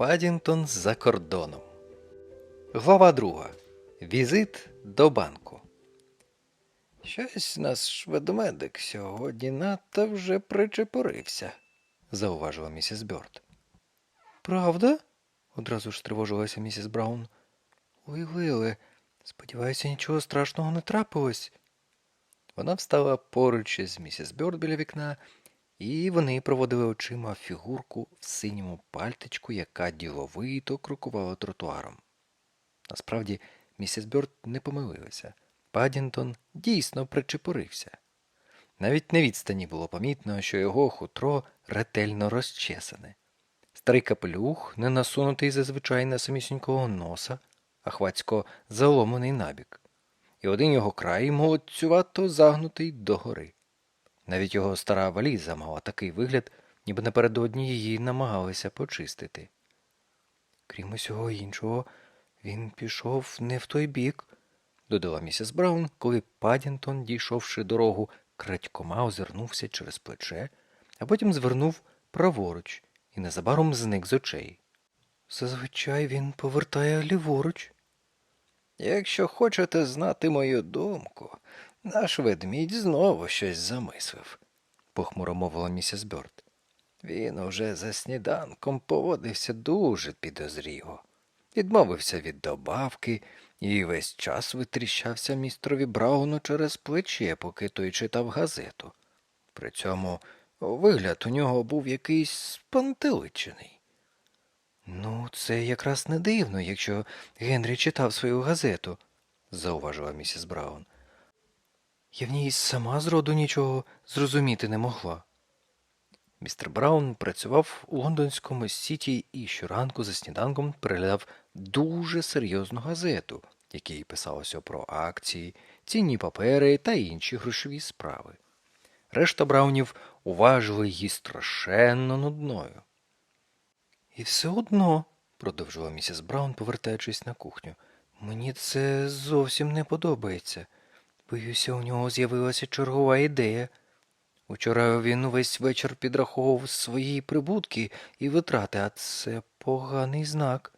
Падінгтон за кордоном. Глава 2. Візит до банку. Щось наш ведмедик сьогодні надто вже причепурився, зауважила місіс Бьорд. Правда? одразу ж тривожилася місіс Браун. Ой, Лиле, сподіваюся, нічого страшного не трапилось. Вона встала поруч із місіс Бьорд біля вікна, і вони проводили очима фігурку в синьому пальтичку, яка діловито крокувала тротуаром. Насправді, місіс Бьорд не помилилася. Падінтон дійсно причепурився. Навіть на відстані було помітно, що його хутро ретельно розчесане. Старий капелюх, не насунутий зазвичай на самісінького носа, а хвацько заломаний набік, і один його край молодцювато загнутий догори. Навіть його стара валіза мала такий вигляд, ніби напередодні її намагалися почистити. Крім усього іншого, він пішов не в той бік, додала місіс Браун, коли Падінтон, дійшовши дорогу, крадькома озирнувся через плече, а потім звернув праворуч і незабаром зник з очей. Зазвичай він повертає ліворуч. Якщо хочете знати мою думку, наш ведмідь знову щось замислив, похмуро мовила місіс Бьорд. Він уже за сніданком поводився дуже підозріло. Відмовився від добавки і весь час витріщався містрові Брауну через плече, поки той читав газету. При цьому вигляд у нього був якийсь спантеличений. Ну, це якраз не дивно, якщо Генрі читав свою газету, зауважила місіс Браун. Я в ній сама зроду нічого зрозуміти не могла. Містер Браун працював у лондонському сіті і щоранку за сніданком переглядав дуже серйозну газету, якій писалося про акції, цінні папери та інші грошові справи. Решта браунів уважили її страшенно нудною. І все одно, продовжувала місіс Браун, повертаючись на кухню, мені це зовсім не подобається. Боюся, у нього з'явилася чергова ідея. Учора він увесь вечір підраховував свої прибутки і витрати, а це поганий знак.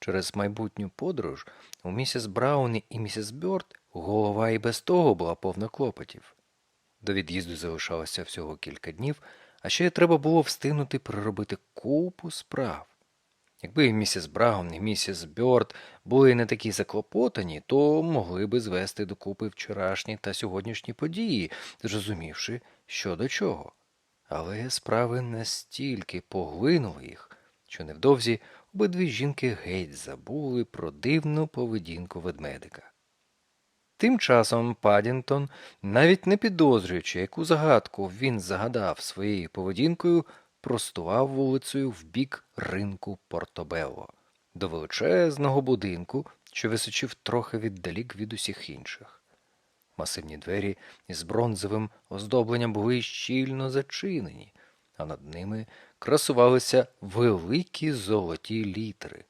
Через майбутню подорож у місіс Браун і місіс Бьорд голова і без того була повна клопотів. До від'їзду залишалося всього кілька днів, а ще треба було встигнути переробити купу справ. Якби місіс Браун і місіс Бьорд були не такі заклопотані, то могли би звести докупи вчорашні та сьогоднішні події, зрозумівши, що до чого. Але справи настільки поглинули їх, що невдовзі обидві жінки геть забули про дивну поведінку ведмедика. Тим часом Падінтон, навіть не підозрюючи, яку загадку він загадав своєю поведінкою, простував вулицею в бік ринку Портобелло, до величезного будинку, що височив трохи віддалік від усіх інших. Масивні двері із бронзовим оздобленням були щільно зачинені, а над ними красувалися великі золоті літери.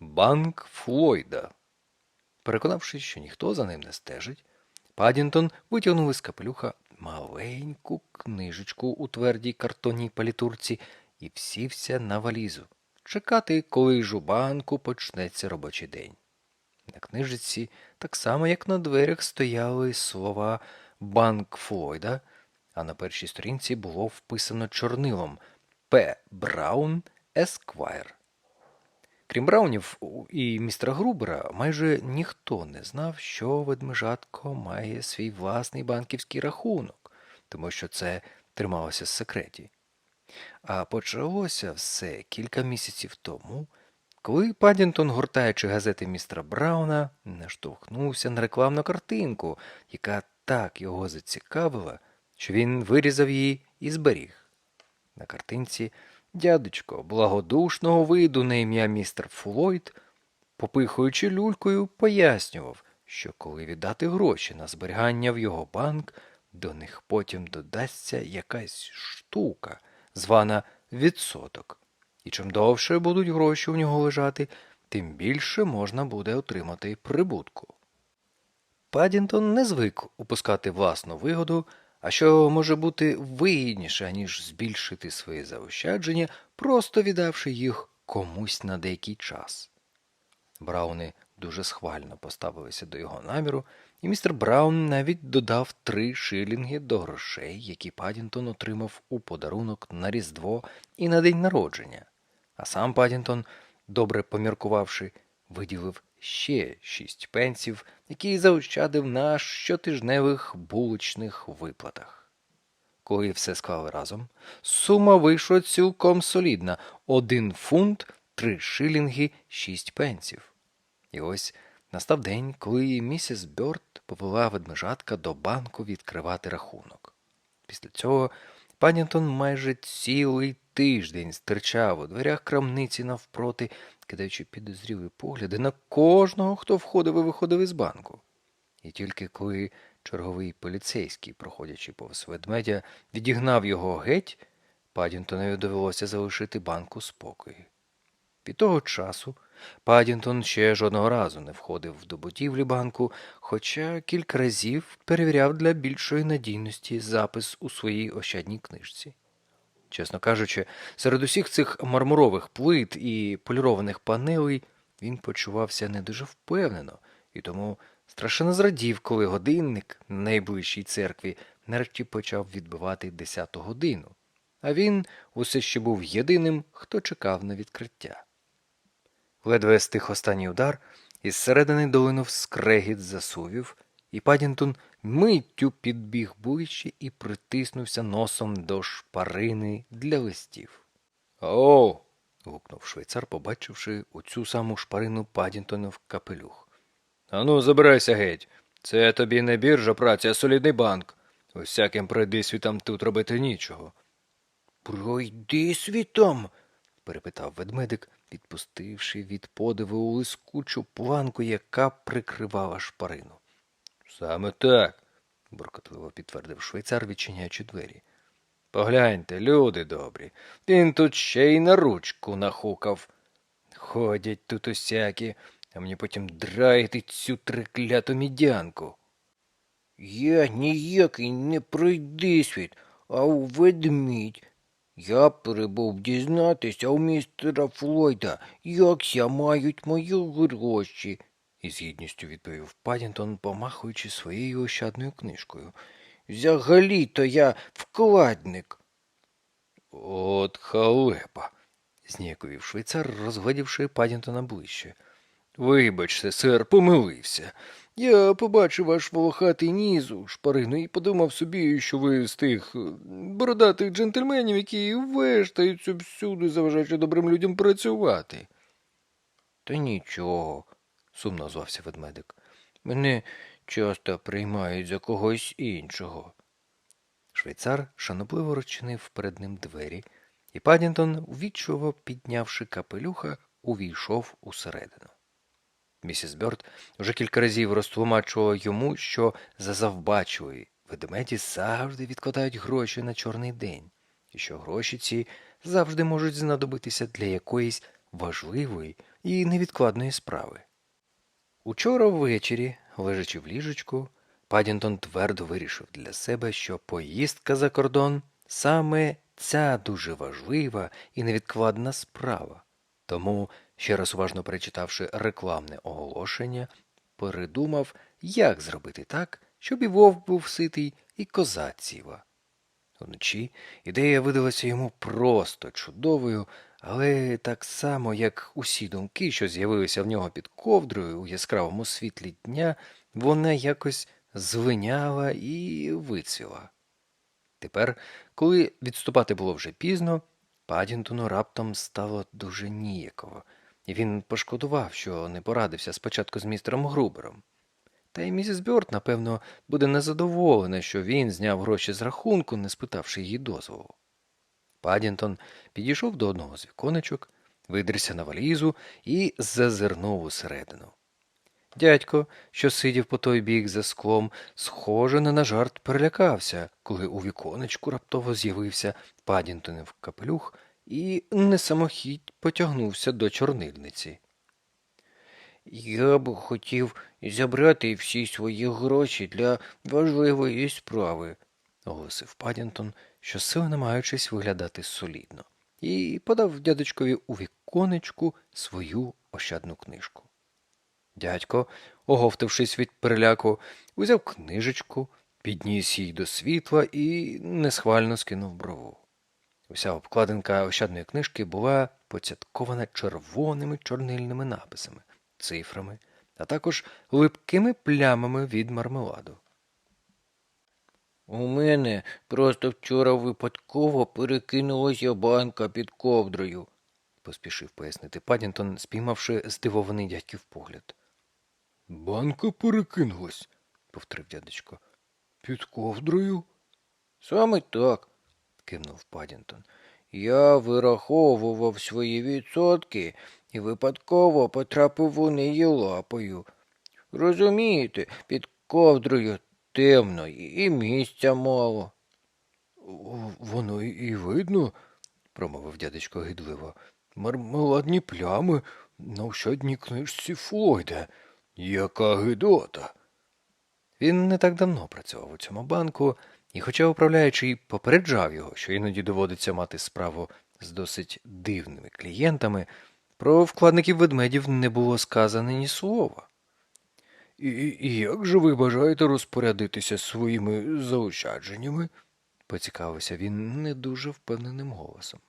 Банк Флойда. Переконавшись, що ніхто за ним не стежить, Падінтон витягнув із капелюха маленьку книжечку у твердій картонній палітурці і всівся на валізу, чекати, коли ж у банку почнеться робочий день. На книжці, так само як на дверях, стояли слова Банк Флойда, а на першій сторінці було вписано чорнилом П. Браун Есквайр. Крім Браунів і містера Грубера, майже ніхто не знав, що ведмежатко має свій власний банківський рахунок, тому що це трималося в секреті. А почалося все кілька місяців тому, коли Падінтон, гортаючи газети містера Брауна, наштовхнувся на рекламну картинку, яка так його зацікавила, що він вирізав її і зберіг. На картинці дядечко благодушного виду на ім'я містер Флойд, попихуючи люлькою, пояснював, що коли віддати гроші на зберігання в його банк, до них потім додасться якась штука, звана відсоток. І чим довше будуть гроші у нього лежати, тим більше можна буде отримати прибутку. Падінтон не звик упускати власну вигоду, а що може бути вигідніше, ніж збільшити свої заощадження, просто віддавши їх комусь на деякий час. Брауни дуже схвально поставилися до його наміру, і містер Браун навіть додав три шилінги до грошей, які Падінтон отримав у подарунок на Різдво і на день народження. А сам Падінтон, добре поміркувавши, виділив ще шість пенсів, які заощадив на щотижневих булочних виплатах. Коли все склали разом, сума вийшла цілком солідна один фунт, три шилінги, шість пенсів. І ось настав день, коли місіс Бьорд повела ведмежатка до банку відкривати рахунок. Після цього Паннінтон майже цілий тиждень стирчав у дверях крамниці навпроти, кидаючи підозрілі погляди на кожного, хто входив і виходив із банку. І тільки коли черговий поліцейський, проходячи повз ведмедя, відігнав його геть, Падінтонові довелося залишити банку спокою. Від того часу Падінтон ще жодного разу не входив до будівлі банку, хоча кілька разів перевіряв для більшої надійності запис у своїй ощадній книжці. Чесно кажучи, серед усіх цих мармурових плит і полірованих панелей він почувався не дуже впевнено. І тому страшенно зрадів, коли годинник на найближчій церкві нарешті почав відбивати десяту годину, а він усе ще був єдиним, хто чекав на відкриття. Ледве стих останній удар, із середини долинув скрегіт засувів, і Падінтон миттю підбіг ближче і притиснувся носом до шпарини для листів. О. гукнув швейцар, побачивши у цю саму шпарину Падінтонов капелюх. Ану, забирайся геть. Це тобі не біржа праці, а солідний банк. Усяким пройдисвітам тут робити нічого. Пройдисвітом? перепитав ведмедик, відпустивши від подиву лискучу планку, яка прикривала шпарину. Саме так, буркотливо підтвердив швейцар, відчиняючи двері. Погляньте, люди добрі, він тут ще й на ручку нахукав. Ходять тут усякі, а мені потім драїти цю трикляту мідянку. Я ніякий не пройдисвіт, а у ведмідь. Я прибув дізнатися у містера Флойда, якся мають мої гроші, із гідністю відповів Падінтон, помахуючи своєю ощадною книжкою. Взагалі-то я вкладник. От халепа, зніяковів швейцар, розглядівши Падінтона ближче. Вибачте, сер, помилився. Я побачив ваш волохатий ніс у шпарину і подумав собі, що ви з тих е, бородатих джентльменів, які вештаються всюди, заважаючи добрим людям працювати. Та нічого, сумно звався ведмедик. Мене часто приймають за когось іншого. Швейцар шанобливо розчинив перед ним двері, і Падінтон, увічливо піднявши капелюха, увійшов усередину. Місіс Бьорд вже кілька разів розтлумачувала йому, що за завбачливі ведмеді завжди відкладають гроші на чорний день, і що гроші ці завжди можуть знадобитися для якоїсь важливої і невідкладної справи. Учора ввечері, лежачи в ліжечку, Падінтон твердо вирішив для себе, що поїздка за кордон саме ця дуже важлива і невідкладна справа. Тому, ще раз уважно перечитавши рекламне оголошення, передумав, як зробити так, щоб і вовк був ситий, і коза ціла. Вночі ідея видалася йому просто чудовою, але так само, як усі думки, що з'явилися в нього під ковдрою у яскравому світлі дня, вона якось звиняла і вицвіла. Тепер, коли відступати було вже пізно, Падінтону раптом стало дуже ніяково, і він пошкодував, що не порадився спочатку з містером Грубером. Та й місіс Бьорд, напевно, буде незадоволена, що він зняв гроші з рахунку, не спитавши її дозволу. Падінтон підійшов до одного з віконечок, видерся на валізу і зазирнув усередину. Дядько, що сидів по той бік за склом, схоже не на жарт перелякався, коли у віконечку раптово з'явився Падінтонів капелюх і несамохідь потягнувся до чорнильниці. Я б хотів забрати всі свої гроші для важливої справи, оголосив Падінтон, щосили намагаючись виглядати солідно, і подав дядечкові у віконечку свою ощадну книжку. Дядько, оговтавшись від переляку, узяв книжечку, підніс її до світла і несхвально скинув брову. Уся обкладинка ощадної книжки була поцяткована червоними чорнильними написами, цифрами, а також липкими плямами від мармеладу. У мене просто вчора випадково перекинулася банка під ковдрою, поспішив пояснити Падінтон, спіймавши здивований дядьків погляд. Банка перекинулась, повторив дядечко. Під ковдрою? Саме так, кивнув Падінтон. Я вираховував свої відсотки і випадково потрапив у неї лапою. Розумієте, під ковдрою темно і місця мало. Воно і видно, промовив дядечко гидливо. Мармеладні плями на ощадній книжці Флойда. Яка гидота. Він не так давно працював у цьому банку, і, хоча управляючий попереджав його, що іноді доводиться мати справу з досить дивними клієнтами, про вкладників ведмедів не було сказано ні слова. І, як же ви бажаєте розпорядитися своїми заощадженнями? поцікавився він не дуже впевненим голосом.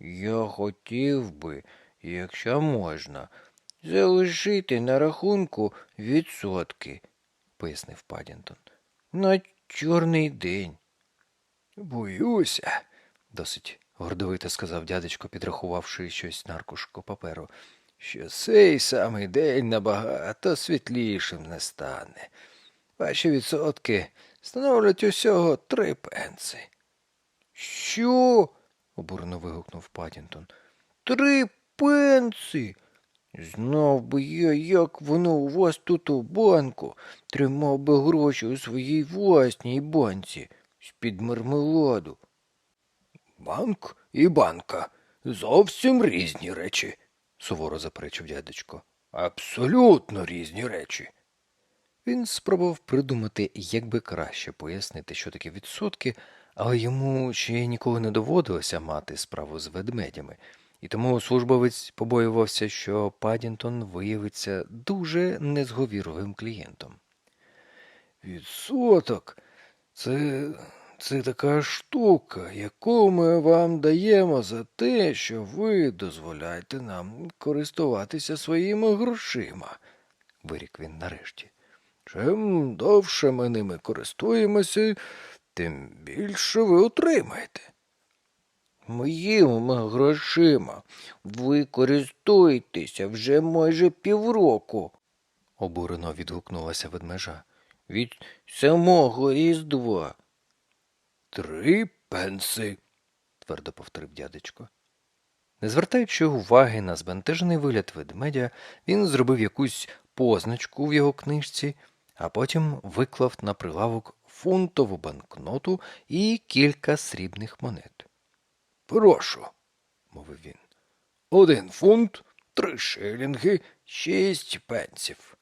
Я хотів би, якщо можна, залишити на рахунку відсотки, пояснив Падінтон. На чорний день. Боюся, досить гордовито сказав дядечко, підрахувавши щось на аркушку паперу, що цей самий день набагато світлішим не стане. Ваші відсотки становлять усього три пенси. Що? обурено вигукнув Падінтон. Три пенси. Знав би я, як воно у вас тут у банку, тримав би гроші у своїй власній банці з-під мармеладу. Банк і банка зовсім різні речі, суворо заперечив дядечко. Абсолютно різні речі. Він спробував придумати, як би краще пояснити, що таке відсотки, але йому ще ніколи не доводилося мати справу з ведмедями, і тому службовець побоювався, що Падінтон виявиться дуже незговірливим клієнтом. Відсоток це, це така штука, яку ми вам даємо за те, що ви дозволяєте нам користуватися своїми грошима, вирік він нарешті. Чим довше ми ними користуємося, тим більше ви отримаєте. Моїми грошима ви користуєтеся вже майже півроку, обурено відгукнулася ведмежа. Від самого Різдва. Три пенси, твердо повторив дядечко. Не звертаючи уваги на збентежений вигляд ведмедя, він зробив якусь позначку в його книжці, а потім виклав на прилавок фунтову банкноту і кілька срібних монет. Прошу, мовив він. Один фунт, три шилінги, шість пенсів.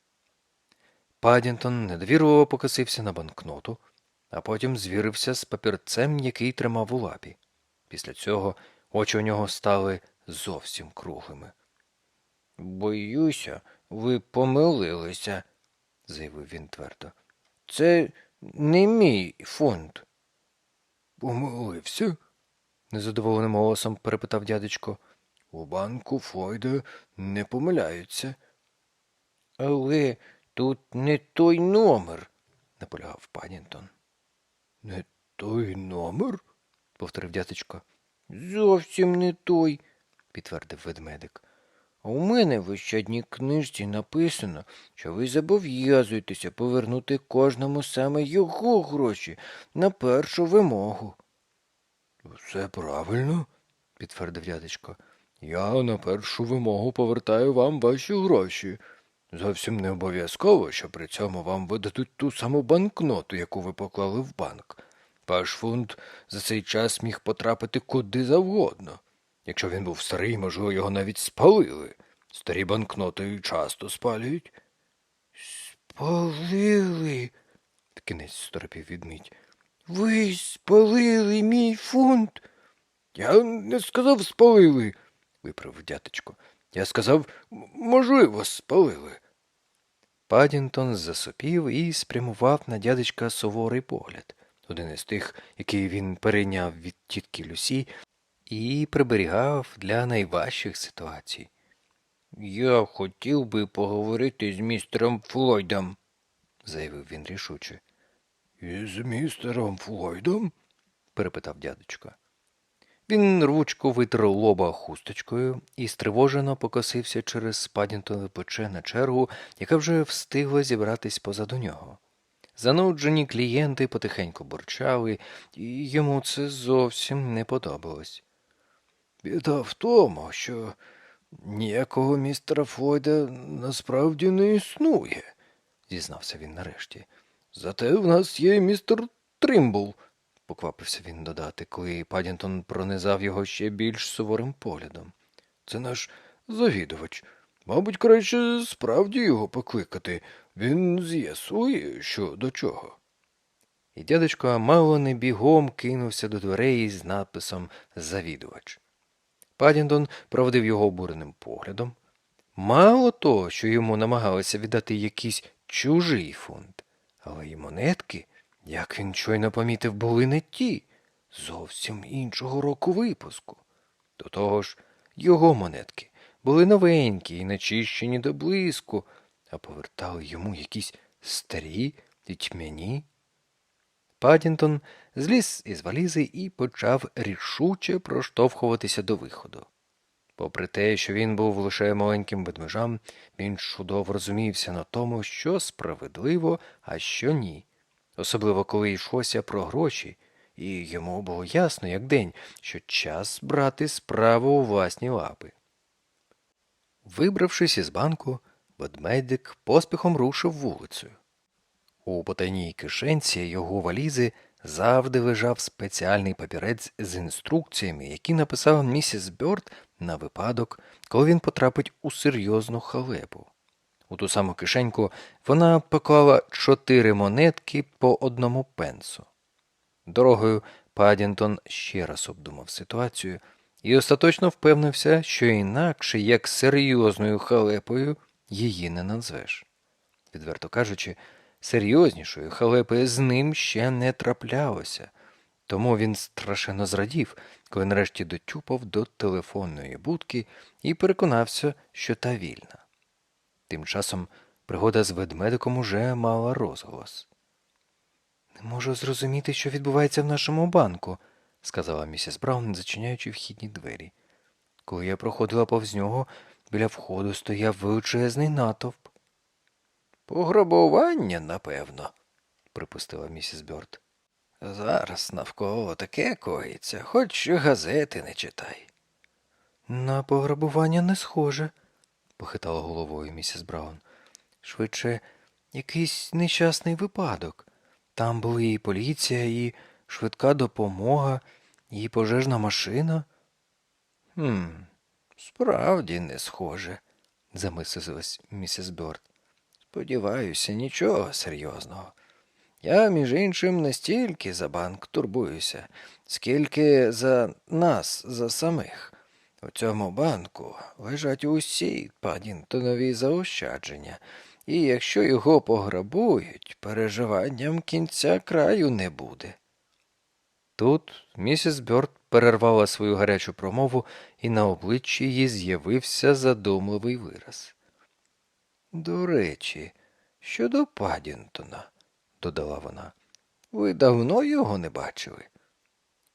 Падінтон недовірливо покосився на банкноту, а потім звірився з папірцем, який тримав у лапі. Після цього очі у нього стали зовсім круглими. Боюся, ви помилилися, заявив він твердо. Це не мій фунт. Помилився? незадоволеним голосом перепитав дядечко. У банку Флойда не помиляються. Але тут не той номер, наполягав Падінтон. Не той номер? повторив дядечко. Зовсім не той, підтвердив ведмедик. А у мене в ощадній книжці написано, що ви зобов'язуєтеся повернути кожному саме його гроші на першу вимогу. Все правильно, підтвердив дядечко. Я на першу вимогу повертаю вам ваші гроші. Зовсім не обов'язково, що при цьому вам видадуть ту саму банкноту, яку ви поклали в банк. Ваш фунт за цей час міг потрапити куди завгодно. Якщо він був старий, можливо, його навіть спалили. Старі банкноти часто спалюють. Спалили, вкінець сторопів відмідь. Ви спалили мій фунт. Я не сказав спалили, виправив дядечко. Я сказав, можливо, спалили. Падінтон засопів і спрямував на дядечка суворий погляд, один із тих, який він перейняв від тітки Люсі і приберігав для найважчих ситуацій. Я хотів би поговорити з містером Флойдом, заявив він рішуче. Із містером Флойдом? перепитав дядечко. Він рвучко витер лоба хусточкою і стривожено покосився через Падінтове плече на чергу, яка вже встигла зібратись позаду нього. Зануджені клієнти потихеньку бурчали, і йому це зовсім не подобалось. Біда в тому, що ніякого містера Флойда насправді не існує, зізнався він нарешті. Зате в нас є містер Тримбл, поквапився він додати, коли Падінтон пронизав його ще більш суворим поглядом. Це наш завідувач. Мабуть, краще справді його покликати. Він з'ясує, що до чого. І дядечко мало не бігом кинувся до дверей з надписом Завідувач. Падінтон проводив його обуреним поглядом. Мало того, що йому намагалися віддати якийсь чужий фунт, але й монетки, як він щойно помітив, були не ті, зовсім іншого року випуску. До того ж, його монетки були новенькі і начищені до блиску, а повертали йому якісь старі і тьмяні. Падінтон зліз із валізи і почав рішуче проштовхуватися до виходу. Попри те, що він був лише маленьким ведмежам, він чудово розумівся на тому, що справедливо, а що ні. Особливо коли йшлося про гроші, і йому було ясно, як день, що час брати справу у власні лапи. Вибравшись із банку, ведмедик поспіхом рушив вулицею. У потайній кишенці його валізи завжди лежав спеціальний папірець з інструкціями, які написала місіс Бьорд на випадок, коли він потрапить у серйозну халепу. У ту саму кишеньку вона поклала чотири монетки по одному пенсу. Дорогою Падінтон ще раз обдумав ситуацію і остаточно впевнився, що інакше, як серйозною халепою, її не назвеш. Відверто кажучи, серйознішої халепи з ним ще не траплялося, тому він страшенно зрадів, коли нарешті дотюпав до телефонної будки і переконався, що та вільна. Тим часом пригода з ведмедиком уже мала розголос. Не можу зрозуміти, що відбувається в нашому банку, сказала місіс Браун, зачиняючи вхідні двері. Коли я проходила повз нього, біля входу стояв величезний натовп. Пограбування, напевно, припустила місіс Бьорд. Зараз навколо таке коїться, хоч газети не читай. На пограбування не схоже, похитала головою місіс Браун. Швидше, якийсь нещасний випадок. Там були і поліція, і швидка допомога, і пожежна машина. Хм, справді не схоже, замислилась місіс Бьорд. Сподіваюся, нічого серйозного. Я, між іншим, не стільки за банк турбуюся, скільки за нас, за самих. У цьому банку лежать усі Падінтонові заощадження, і якщо його пограбують, переживанням кінця краю не буде. Тут місіс Бьорд перервала свою гарячу промову, і на обличчі її з'явився задумливий вираз. До речі, щодо Падінтона, додала вона, ви давно його не бачили?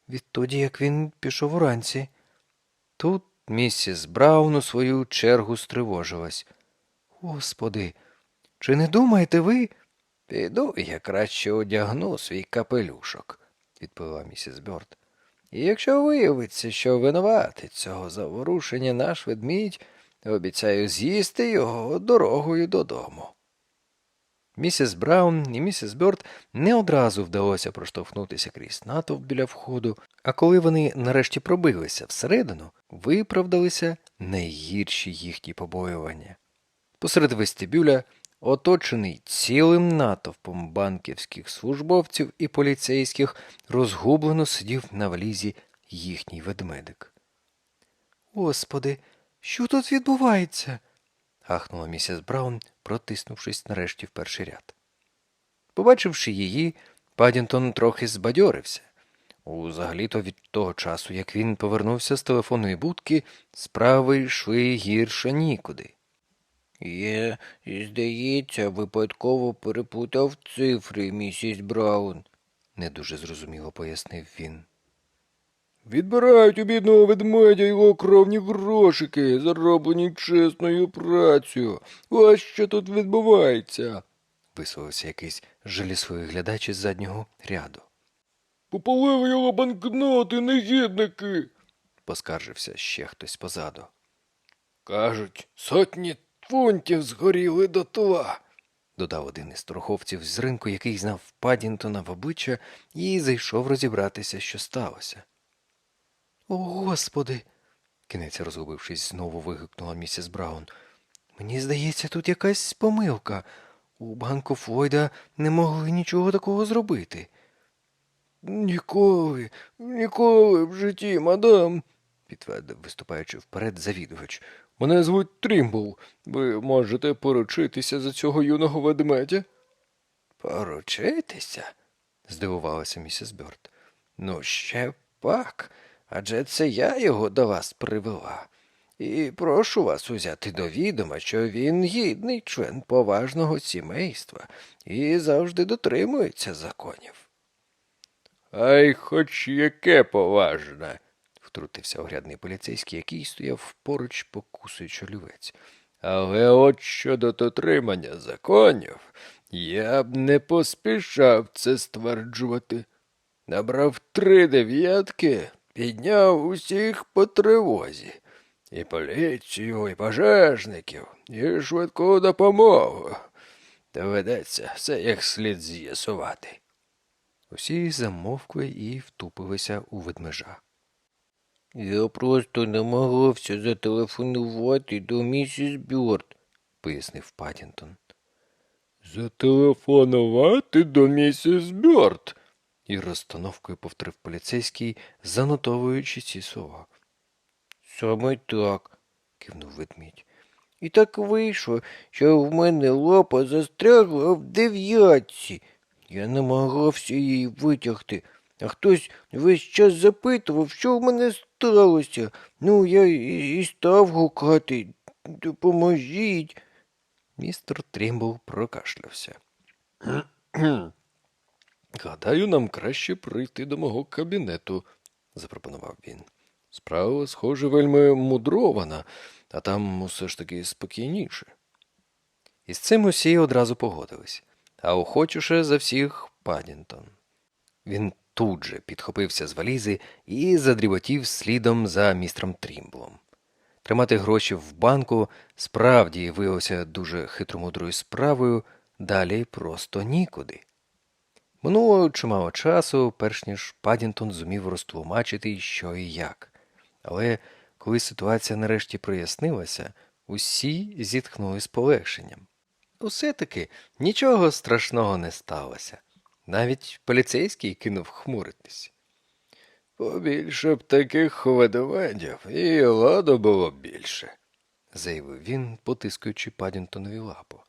Відтоді, як він пішов уранці. Тут місіс Браун у свою чергу стривожилась. Господи, чи не думаєте ви? Піду я краще одягну свій капелюшок, відповіла місіс Бьорд. І якщо виявиться, що винуватий цього заворушення наш ведмідь, обіцяю з'їсти його дорогою додому. Місіс Браун і місіс Бьорд не одразу вдалося проштовхнутися крізь натовп біля входу, а коли вони нарешті пробилися всередину, виправдалися найгірші їхні побоювання. Посеред вестибюля, оточений цілим натовпом банківських службовців і поліцейських, розгублено сидів на валізі їхній ведмедик. Господи, що тут відбувається? Гахнула місіс Браун, протиснувшись нарешті в перший ряд. Побачивши її, Падінтон трохи збадьорився. Узагалі-то від того часу, як він повернувся з телефонної будки, справи йшли гірше нікуди. Я, здається, випадково переплутав цифри, місіс Браун, не дуже зрозуміло пояснив він. Відбирають у бідного ведмедя його кровні грошики, зароблені чесною працею. Ось що тут відбувається. висловився якийсь жалісливий глядач із заднього ряду. Попалили його банкноти, негідники. поскаржився ще хтось позаду. Кажуть, сотні фунтів згоріли дотла, додав один із торговців з ринку, який знав Падінтона в обличчя і зайшов розібратися, що сталося. О, Господи. кінець розгубившись, знову вигукнула місіс Браун. Мені здається, тут якась помилка. У банку Флойда не могли нічого такого зробити. Ніколи, ніколи в житті, мадам, підтвердив, виступаючи вперед завідувач. Мене звуть Трімбл. Ви можете поручитися за цього юного ведмедя? Поручитися? здивувалася місіс Бёрд. Ну, ще пак, адже це я його до вас привела. І прошу вас узяти до відома, що він гідний член поважного сімейства і завжди дотримується законів. Ай хоч яке поважне, втрутився оглядний поліцейський, який стояв поруч, покусуючи олівець. Але от щодо дотримання законів, я б не поспішав це стверджувати. Набрав три дев'ятки, підняв усіх по тривозі. І поліцію, і пожежників, і швидку допомогу. Доведеться все як слід з'ясувати. Усі замовкли і втупилися у ведмежа. Я просто намагався зателефонувати до місіс Бьорд, пояснив Падінтон. Зателефонувати до місіс Бьорд? І розстановкою повторив поліцейський, занотовуючи ці слова. Саме так, кивнув ведмідь. І так вийшло, що в мене лапа застрягла в дев'ятці. Я намагався її витягти, а хтось весь час запитував, що в мене сталося. Ну, я і, став гукати. Допоможіть. Містер Трімбл прокашлявся. Гадаю, нам краще прийти до мого кабінету, запропонував він. Справа, схоже, вельми мудрована, а там усе ж таки спокійніше. І з цим усі одразу погодились, а охочіше за всіх Падінтон. Він тут же підхопився з валізи і задріботів слідом за містром Трімблом. Тримати гроші в банку справді виявилося дуже хитромудрою справою, далі просто нікуди. Минуло чимало часу, перш ніж Падінтон зумів розтлумачити, що і як. Але коли ситуація нарешті прояснилася, усі зітхнули з полегшенням. Усе таки нічого страшного не сталося. Навіть поліцейський кинув хмуритись. Побільше б таких ведмедів, і ладу було б більше, заявив він, потискаючи Падінтонові лапу.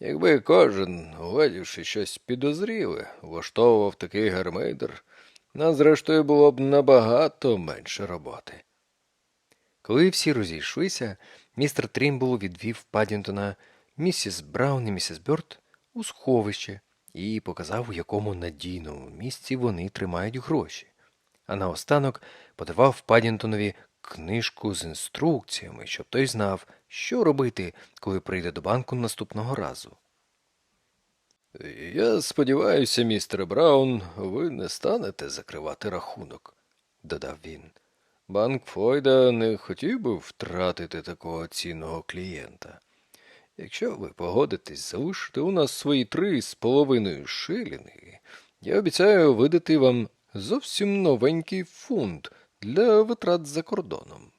Якби кожен, угледівши щось підозріле, влаштовував такий гармидер, нас, зрештою, було б набагато менше роботи. Коли всі розійшлися, містер Трімбл відвів Падінтона, місіс Браун і місіс Бьорд у сховище і показав, у якому надійному місці вони тримають гроші. А наостанок подарував Падінтонові книжку з інструкціями, щоб той знав, що робити, коли прийде до банку наступного разу. Я сподіваюся, містер Браун, ви не станете закривати рахунок, додав він. Банк Фойда не хотів би втратити такого цінного клієнта. Якщо ви погодитесь залишити у нас свої три з половиною шилінги, я обіцяю видати вам зовсім новенький фунт для витрат за кордоном.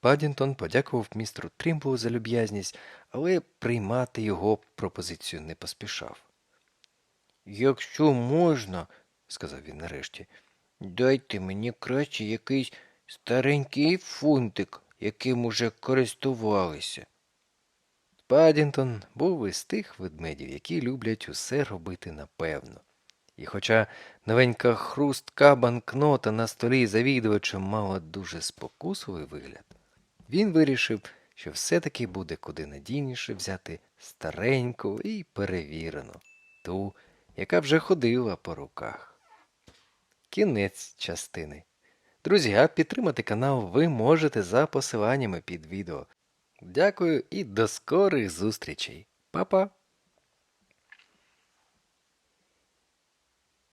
Падінтон подякував містеру Трімблу за люб'язність, але приймати його пропозицію не поспішав. Якщо можна, сказав він нарешті, Дайте мені краще якийсь старенький фунтик, яким уже користувалися. Падінтон був із тих ведмедів, які люблять усе робити напевно. І хоча новенька хрустка банкнота на столі завідувача мала дуже спокусовий вигляд, він вирішив, що все-таки буде куди надійніше взяти стареньку і перевірену, ту, яка вже ходила по руках. Кінець частини. Друзі, а підтримати канал ви можете за посиланнями під відео. Дякую і до скорих зустрічей. Па-па!